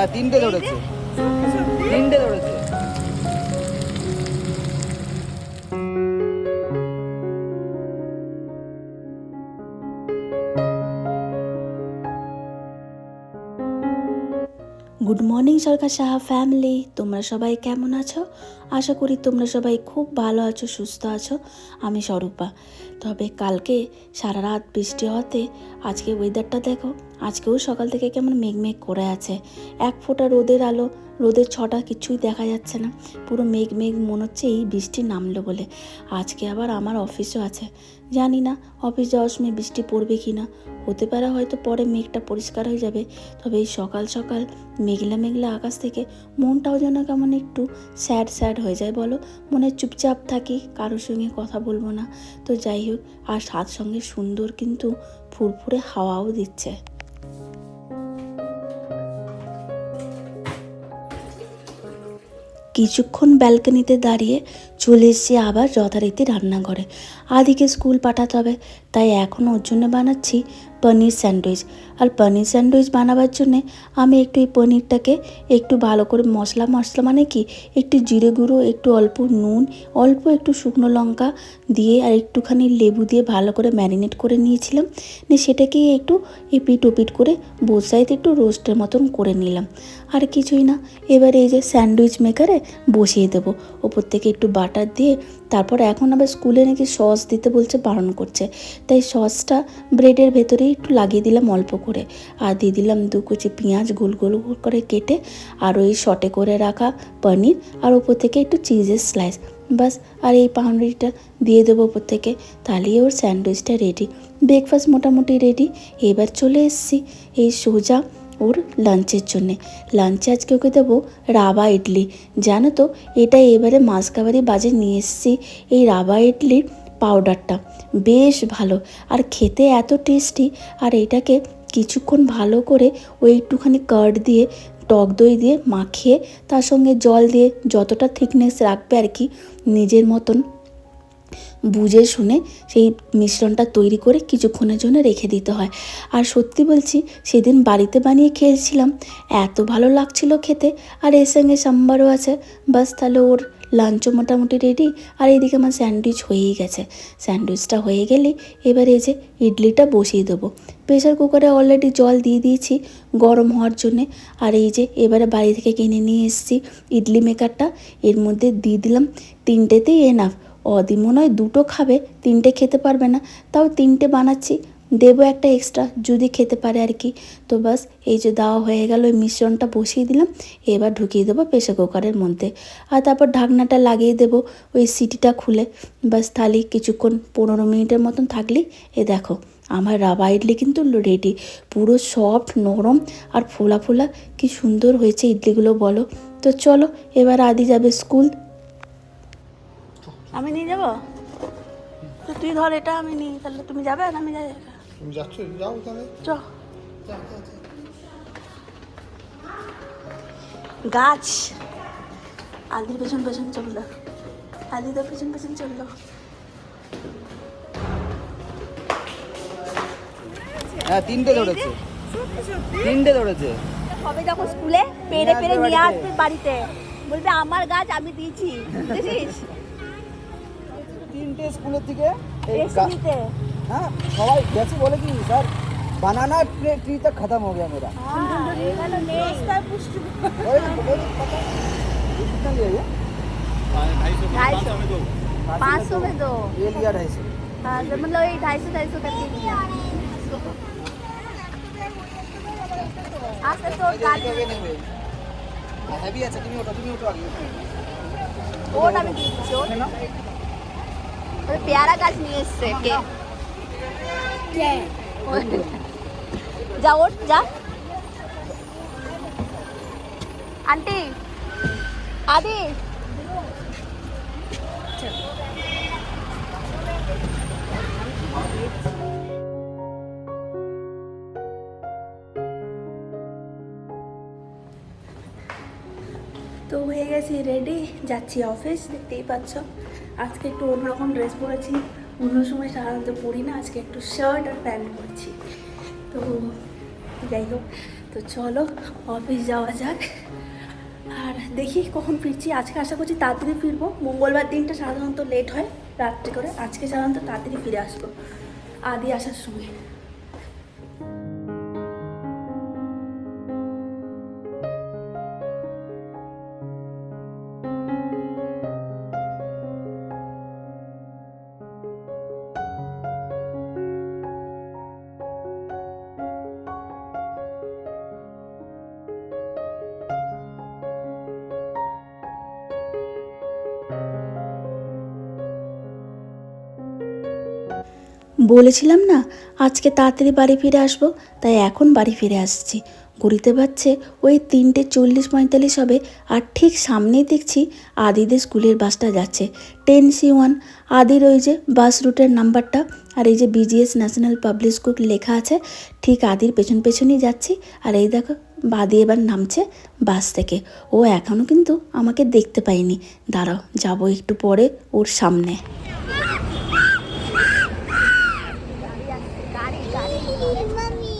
হ্যাঁ তিনটে ধরেছে তিনটে মর্নিং সাহা ফ্যামিলি তোমরা সবাই কেমন আছো? আশা করি তোমরা সবাই খুব ভালো আছো, সুস্থ আছো। আমি স্বরূপা। তবে কালকে সারা রাত বৃষ্টি হতে আজকে ওয়েদারটা দেখো। আজকেও সকাল থেকে কেমন মেঘমেঘ করে আছে। এক ফোঁটা রোদের আলো, রোদের ছটা কিছুই দেখা যাচ্ছে না। পুরো মেঘ মেঘ মনে হচ্ছে এই বৃষ্টি নামলো বলে। আজকে আবার আমার অফিসও আছে। জানি না, অফিস যাওয়ার সময় বৃষ্টি পড়বে কি না। হতে পারে হয়তো পরে মেঘটা পরিষ্কার হয়ে যাবে, তবে এই সকাল সকাল মেঘলা মেঘলা আকাশ থেকে মনটাও যেন কেমন একটু স্যাড স্যাড হয়ে যায় বলো। মনে চুপচাপ থাকি, কারোর সঙ্গে কথা বলব না। তো যাই হোক, আর সাত সঙ্গে সুন্দর কিন্তু ফুরফুরে হাওয়াও দিচ্ছে। কিছুক্ষণ ব্যালকনিতে দাঁড়িয়ে চলে এসেছি আবার যথারীতি রান্নাঘরে। আদিকে স্কুল পাঠাতে হবে, তাই এখন ওর জন্য বানাচ্ছি পনির স্যান্ডউইচ। আর পনির স্যান্ডউইচ বানাবার জন্যে আমি একটু এই পনিরটাকে একটু ভালো করে মশলা মশলা মানে কি? একটু জিরে গুঁড়ো, একটু অল্প নুন, অল্প একটু শুকনো লঙ্কা দিয়ে আর একটুখানি লেবু দিয়ে ভালো করে ম্যারিনেট করে নিয়েছিলাম। নিয়ে সেটাকে একটু এপিট ওপিট করে বোসাইতে একটু রোস্টের মতন করে নিলাম। আর কিছুই না। এবার এই যে স্যান্ডউইচ মেকারে বসিয়ে দেবো। ওপর থেকে একটু বাটার দিয়ে তারপর এখন আবার স্কুলে নাকি সস দিতে বলছে, বারণ করছে। তাই সসটা ব্রেডের ভেতরেই একটু লাগিয়ে দিলাম অল্প করে। আর দিয়ে দিলাম দু কুচি পেঁয়াজ গোল গোল করে কেটে, আর ওই শটে করে রাখা পনির, আর ওপর থেকে একটু চিজের স্লাইস। বাস আর এই পাউরুটিটা দিয়ে দেবো ওপর থেকে। তাহলেই ওর স্যান্ডউইচটা রেডি। ব্রেকফাস্ট মোটামুটি রেডি। এবার চলে এসেছি এই সোজা ওর লাঞ্চের জন্যে। লাঞ্চে আজকে ওকে দেবো রাবা ইডলি। জানো তো এটা এবারে মাসকাবারি বাজে নিয়ে এসেছি এই রাবা ইডলির পাউডারটা। বেশ ভালো। আর খেতে এত টেস্টি, আর এটাকে কিছুক্ষণ ভালো করে ওই একটুখানি কার্ড দিয়ে, টক দই দিয়ে মাখিয়ে, তার সঙ্গে জল দিয়ে যতটা থিকনেস রাখবে আর কি, নিজের মতন বুঝে শুনে সেই মিশ্রণটা তৈরি করে কিছুক্ষণের জন্য রেখে দিতে হয়। আর সত্যি বলছি, সেদিন বাড়িতে বানিয়ে খেয়েছিলাম। এত ভালো লাগছিল খেতে। আর এর সঙ্গে সাম্বারও আছে। বাস তাহলে ওর লাঞ্চও মোটামুটি রেডি আর এইদিকে আমার স্যান্ডউইচ হয়েই গেছে। স্যান্ডউইচটা হয়ে গেলে এবার এই যে ইডলিটা বসিয়ে দেবো। প্রেশার কুকারে অলরেডি জল দিয়ে দিয়েছি গরম হওয়ার জন্যে। আর এই যে এবারে বাড়ি থেকে কিনে নিয়ে এসেছি ইডলি মেকারটা এর মধ্যে দিয়ে দিলাম। তিনটেতেই এনাফ অদি মনে হয় দুটো খাবে, তিনটে খেতে পারবে না। তাও তিনটে বানাচ্ছি, দেবো একটা এক্সট্রা যদি খেতে পারে আর কি। তো বাস এই যে দেওয়া হয়ে গেল, ওই মিশ্রণটা বসিয়ে দিলাম, এবার ঢুকিয়ে দেবো প্রেশার কুকারের মধ্যে। আর তারপর ঢাকনাটা লাগিয়ে দেবো, ওই সিটিটা খুলে। বাস তাহলে কিছুক্ষণ, পনেরো মিনিটের মতন থাকলেই, এ দেখো, আমার রাবা ইডলি কিন্তু রেডি পুরো সফট নরম, আর ফোলা ফোলা, কি সুন্দর হয়েছে ইডলিগুলো বলো। তো চলো, এবার আদি যাবে স্কুল আমি নিয়ে যাব? তো তুই ধর এটা আমি নিই তাহলে তুমি যাবে না আমি যাই তুমি যাচ্ছ? যাও তাহলে। চ। গাছ। আদির পেছন পেছন চলল আদি তো পেছন পেছন চলল হ্যাঁ তিনটে ধরেছে। তিনটে ধরেছে। হবে যখন স্কুলে পেরে পেরে নিয়ে আসবে বাড়িতে বলবে আমার গাছ আমি দিয়েছি বুঝেছিস? তিনটে স্কুলের থেকে এই গা- রেশমিতে हाँ सवाई जैसे बोले कि सर बनाना ट्री ट्री तक खत्म हो गया मेरा वही- वही पता ये कितना लिया ये ढाई सौ पाँच सौ में दो ये लिया ढाई सौ हाँ तो मतलब ये ढाई सौ ढाई सौ करके लिया আস্তে তো গাছ হেভি আছে তুমি ওটা তুমি ওটা আগে ওট আমি দিচ্ছি ওট ওই পেয়ারা গাছ নিয়ে এসছে কে যা ওট যা আন্টি আদি তো হয়ে গেছি রেডি যাচ্ছি অফিস দেখতেই পাচ্ছ আজকে একটু অন্যরকম ড্রেস পরেছি। অন্য সময় সাধারণত পরি না, আজকে একটু শার্ট আর প্যান্ট পরছি। তো যাই হোক তো চলো অফিস যাওয়া যাক। আর দেখি কখন ফিরছি। আজকে আশা করছি তাড়াতাড়ি ফিরবো। মঙ্গলবার দিনটা সাধারণত লেট হয় রাত্রি করে। আজকে সাধারণত তাড়াতাড়ি ফিরে আসব। আদি আসার সময়। বলেছিলাম না, আজকে তাড়াতাড়ি বাড়ি ফিরে আসব, তাই এখন বাড়ি ফিরে আসছি। ঘুরিতে পারছে, ওই তিনটে চল্লিশ পঁয়তাল্লিশ হবে, আর ঠিক সামনেই দেখছি আদিদের স্কুলের বাসটা যাচ্ছে। টেন সি ওয়ান, আদির ওই যে বাস রুটের নাম্বারটা, আর এই যে বিজিএস ন্যাশনাল পাবলিক স্কুল লেখা আছে, ঠিক আদির পেছন পেছনই যাচ্ছি, আর এই দেখো বাদি এবার নামছে বাস থেকে। ও এখনও কিন্তু আমাকে দেখতে পাইনি দাঁড়াও, যাব একটু পরে ওর সামনে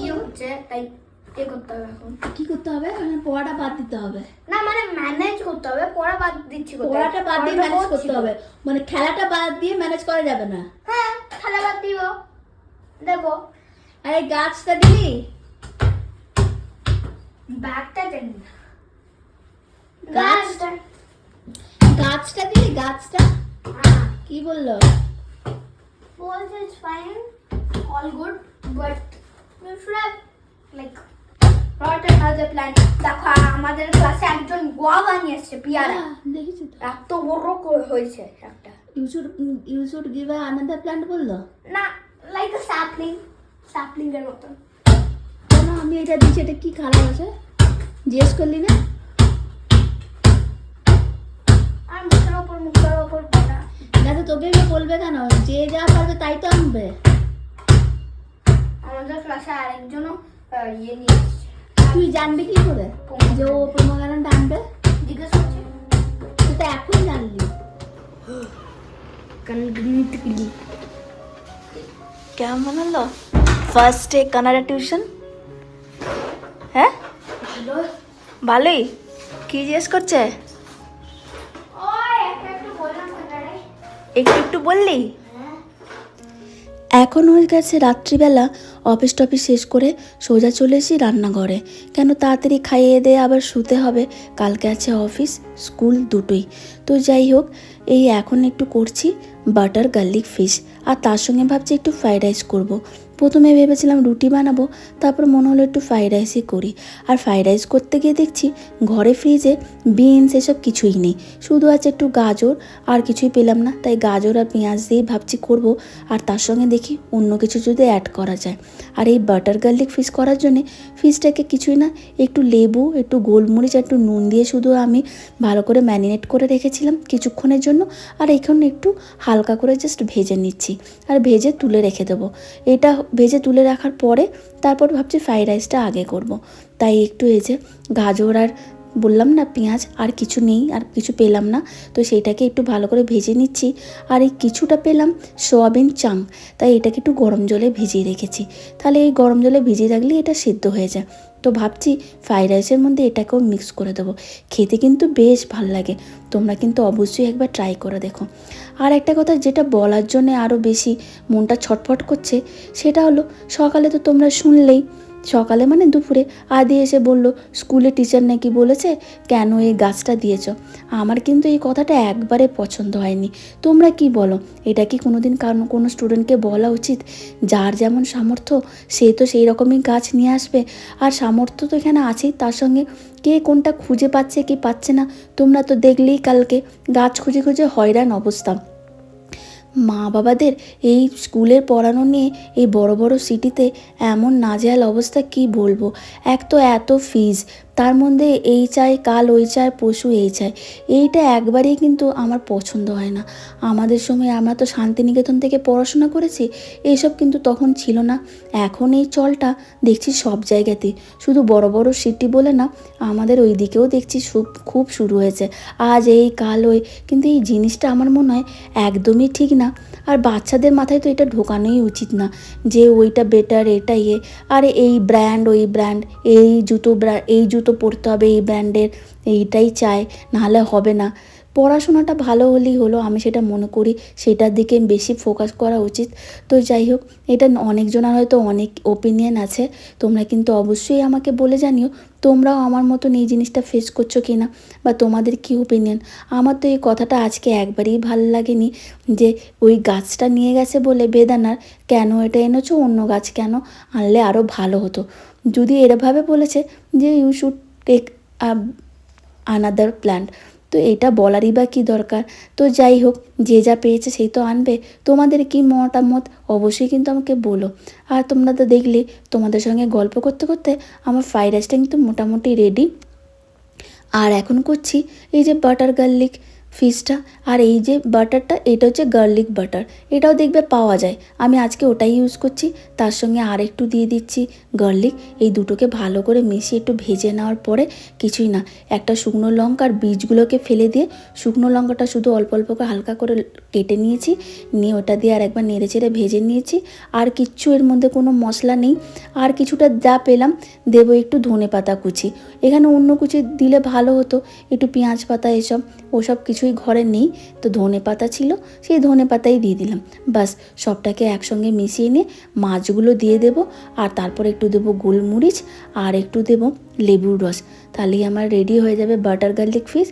কি হচ্ছে তাই এ করতে হবে এখন কি করতে হবে? মানে পড়াটা বাদ দিতে হবে। না মানে ম্যানেজ করতে হবে। পড়া বাদ দিচ্ছি পড়াটা বাদ দিয়ে ম্যানেজ করতে হবে। মানে খেলাটা বাদ দিয়ে ম্যানেজ করা যাবে না। হ্যাঁ খেলা বাদ দিব। দেবো। আরে গাছটা দিলি? ব্যাগটা দেন গাছটা গাছটা দিলি? গাছটা? হ্যাঁ। কি বলল? বলছে it's fine all good but you should have like not another plan দেখো আমাদের ক্লাসে একজন গোয়া বানিয়ে এসছে পিয়ারা। হ্যাঁ, দেখেছি এত বড় হয়েছে একটা। You should you should give another plant বলল? না লাইক আ স্যাপলিং স্যাপলিং এর মতন। কেন আমি এটা দিচ্ছি এটা কি খারাপ আছে? জিজ্ঞেস করলি না? আর মুখের ওপর মুখের ওপর পড়া তোকে বলবে কেন? যে যা পারবে তাই তো আনবে। আমাদের ক্লাসে আরেকজনও ইয়ে নিয়ে তুই জানবি কি করে? যে ও প্রমোগানটা আনবে জিজ্ঞেস করছে। তুই তো এখন জানলি। কেমন হলো? ফার্স্ট ডে কানাডা টিউশন হ্যাঁ? ভালোই? কি জিজ্ঞেস করছে? একটু একটু বললি? এখন হয়ে গেছে রাত্রিবেলা। অফিস টফিস শেষ করে সোজা চলে এসি রান্নাঘরে। কেন তাড়াতাড়ি খাইয়ে দিয়ে আবার শুতে হবে। কালকে আছে অফিস, স্কুল দুটোই। তো যাই হোক, এই এখন একটু করছি বাটার গার্লিক ফিশ। আর তার সঙ্গে ভাবছি একটু ফ্রাইড রাইস করব। প্রথমে ভেবেছিলাম রুটি বানাবো, তারপর মনে হলো একটু ফ্রাইড রাইসই করি। আর ফ্রাইড রাইস করতে গিয়ে দেখছি ঘরে ফ্রিজে বিনস এসব কিছুই নেই। শুধু আছে একটু গাজর, আর কিছুই পেলাম না। তাই গাজর আর পেঁয়াজ দিয়ে ভাবছি করব। আর তার সঙ্গে দেখি অন্য কিছু যদি অ্যাড করা যায়। আর এই বাটার গার্লিক ফিশ করার জন্যে ফিশটাকে কিছুই না, একটু লেবু, একটু গোলমরিচ একটু নুন দিয়ে শুধু আমি ভালো করে ম্যারিনেট করে রেখেছিলাম কিছুক্ষণের জন্য। আর এইখানে একটু হালকা করে জাস্ট ভেজে নিচ্ছি। আর ভেজে তুলে রেখে দেবো। এটা ভেজে তুলে রাখার পরে তারপর ভাবছি ফ্রাইড রাইসটা আগে করব। তাই একটু এই যে গাজর আর বললাম না, পেঁয়াজ আর কিছু নেই, আর কিছু পেলাম না। তো সেইটাকে একটু ভালো করে ভেজে নিচ্ছি। আর এই কিছুটা পেলাম সোয়াবিন চাং। তাই এটাকে একটু গরম জলে ভিজিয়ে রেখেছি। তাহলে এই গরম জলে ভিজিয়ে রাখলে এটা সিদ্ধ হয়ে যায়। তো ভাবছি ফ্রাইড রাইসের মধ্যে এটাকেও মিক্স করে দেবো। খেতে কিন্তু বেশ ভালো লাগে। তোমরা কিন্তু অবশ্যই একবার ট্রাই করে দেখো। আর একটা কথা যেটা বলার জন্য আরও বেশি মনটা ছটফট করছে, সেটা হলো, সকালে তো তোমরা শুনলেই সকালে মানে দুপুরে আদি এসে বলল, স্কুলে টিচার নাকি বলেছে, কেন এই গাছটা দিয়েছ? আমার কিন্তু এই কথাটা একবারে পছন্দ হয়নি। তোমরা কি বলো, এটা কি কোনোদিন কারণ কোনো স্টুডেন্টকে বলা উচিত? যার যেমন সামর্থ্য, সে তো সেই রকমই গাছ নিয়ে আসবে। আর সামর্থ্য তো এখানে আছেই, তার সঙ্গে কে কোনটা খুঁজে পাচ্ছে, কি পাচ্ছে না, তোমরা তো দেখলেই কালকে গাছ খুঁজে খুঁজে হয়রান অবস্থা। মা বাবাদের এই স্কুলের পড়ানো নিয়ে এই বড় বড় সিটিতে এমন নাজেহাল অবস্থা কি বলব? এক তো এত ফিজ তার মধ্যে এই চাই, কাল ওই চাই পশু এই চাই। এইটা একবারেই কিন্তু আমার পছন্দ হয় না। আমাদের সময় আমরা তো শান্তিনিকেতন থেকে পড়াশোনা করেছি এইসব কিন্তু তখন ছিল না। এখন এই চলটা দেখছি সব জায়গাতেই। শুধু বড় বড় সিটি বলে না, আমাদের ওই দিকেও দেখছি খুব শুরু হয়েছে। আজ এই, কাল ওই, কিন্তু এই জিনিসটা আমার মনে হয় একদমই ঠিক না। আর বাচ্চাদের মাথায় তো এটা ঢোকানোই উচিত না যে ওইটা বেটার এটা ইয়ে। আর এই ব্র্যান্ড ওই ব্র্যান্ড এই জুতো ব্র্যান্ড এই জুতো পরতে হবে, এই ব্র্যান্ডের এইটাই চাই, নাহলে হবে না। পড়াশোনাটা ভালো হলেই হলো, আমি সেটা মনে করি, সেটার দিকে বেশি ফোকাস করা উচিত। তো যাই হোক, এটা অনেকজনের হয়তো অনেক ওপিনিয়ন আছে, তোমরা কিন্তু অবশ্যই আমাকে বলে জানিও, তোমরাও আমার মতন এই জিনিসটা ফেস করছ কি না বা তোমাদের কী ওপিনিয়ন আমার তো এই কথাটা আজকে একবারেই ভালো লাগেনি, যে ওই গাছটা নিয়ে গেছে বলে বেদানার, কেন এটা এনেছো, অন্য গাছ কেন আনলে আরও ভালো হতো। যদি এরভাবে বলেছে যে you should take another plant তো এটা বলারই বা কী দরকার? তো যাই হোক, যে যা পেয়েছে সেই তো আনবে। তোমাদের কি মতামত? অবশ্যই কিন্তু আমাকে বলো। আর তোমরা তো দেখলে, তোমাদের সঙ্গে গল্প করতে করতে আমার ফ্রাইড রাইসটা কিন্তু মোটামুটি রেডি আর এখন করছি এই যে বাটার গার্লিক ফিশটা, আর এই যে বাটারটা, এটা হচ্ছে গার্লিক বাটার। এটাও দেখবে পাওয়া যায়। আমি আজকে ওটাই ইউজ করছি, তার সঙ্গে আর একটু দিয়ে দিচ্ছি গার্লিক। এই দুটোকে ভালো করে মিশিয়ে একটু ভেজে নেওয়ার পরে কিছুই না। একটা শুকনো লঙ্কার বীজগুলোকে ফেলে দিয়ে, শুকনো লঙ্কাটা শুধু অল্প অল্প করে হালকা করে কেটে নিয়েছি। নিয়ে ওটা দিয়ে আর একবার নেড়ে চেড়ে ভেজে নিয়েছি। আর কিচ্ছু এর মধ্যে কোনো মশলা নেই। আর কিছুটা যা পেলাম, দেবো একটু ধনে পাতা কুচি। এখানে অন্য কুচি দিলে ভালো হতো। একটু পেঁয়াজ পাতা এসব, ওসব কিছুই ঘরে নেই। তো ধনে পাতা ছিল, সেই ধনে পাতাই দিয়ে দিলাম। বাস সবটাকে একসঙ্গে মিশিয়ে নিয়ে মাছগুলো দিয়ে দেব, আর তারপর একটু দেবো গোলমরিচ, আর একটু দেব লেবুর রস। তাহলেই আমার রেডি হয়ে যাবে বাটার গার্লিক ফিশ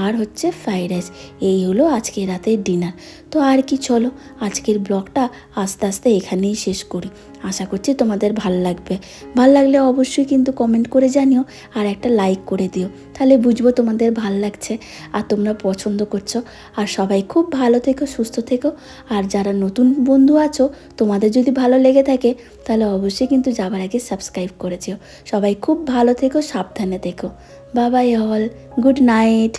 আর হচ্ছে ফ্রাইড রাইস এই হলো আজকে রাতের ডিনার তো আর কি, চলো আজকের ব্লগটা আস্তে আস্তে এখানেই শেষ করি। আশা করছি তোমাদের ভালো লাগবে। ভালো লাগলে অবশ্যই কিন্তু কমেন্ট করে জানিও আর একটা লাইক করে দিও। তাহলে বুঝব তোমাদের ভালো লাগছে আর তোমরা পছন্দ করছ। আর সবাই খুব ভালো থেকো, সুস্থ থেকো। আর যারা নতুন বন্ধু আছো, তোমাদের যদি ভালো লেগে থাকে, তাহলে অবশ্যই কিন্তু যাবার আগে সাবস্ক্রাইব করে যেও সবাই খুব ভালো থেকো, সাবধানে থেকো বাবাই অল গুড নাইট।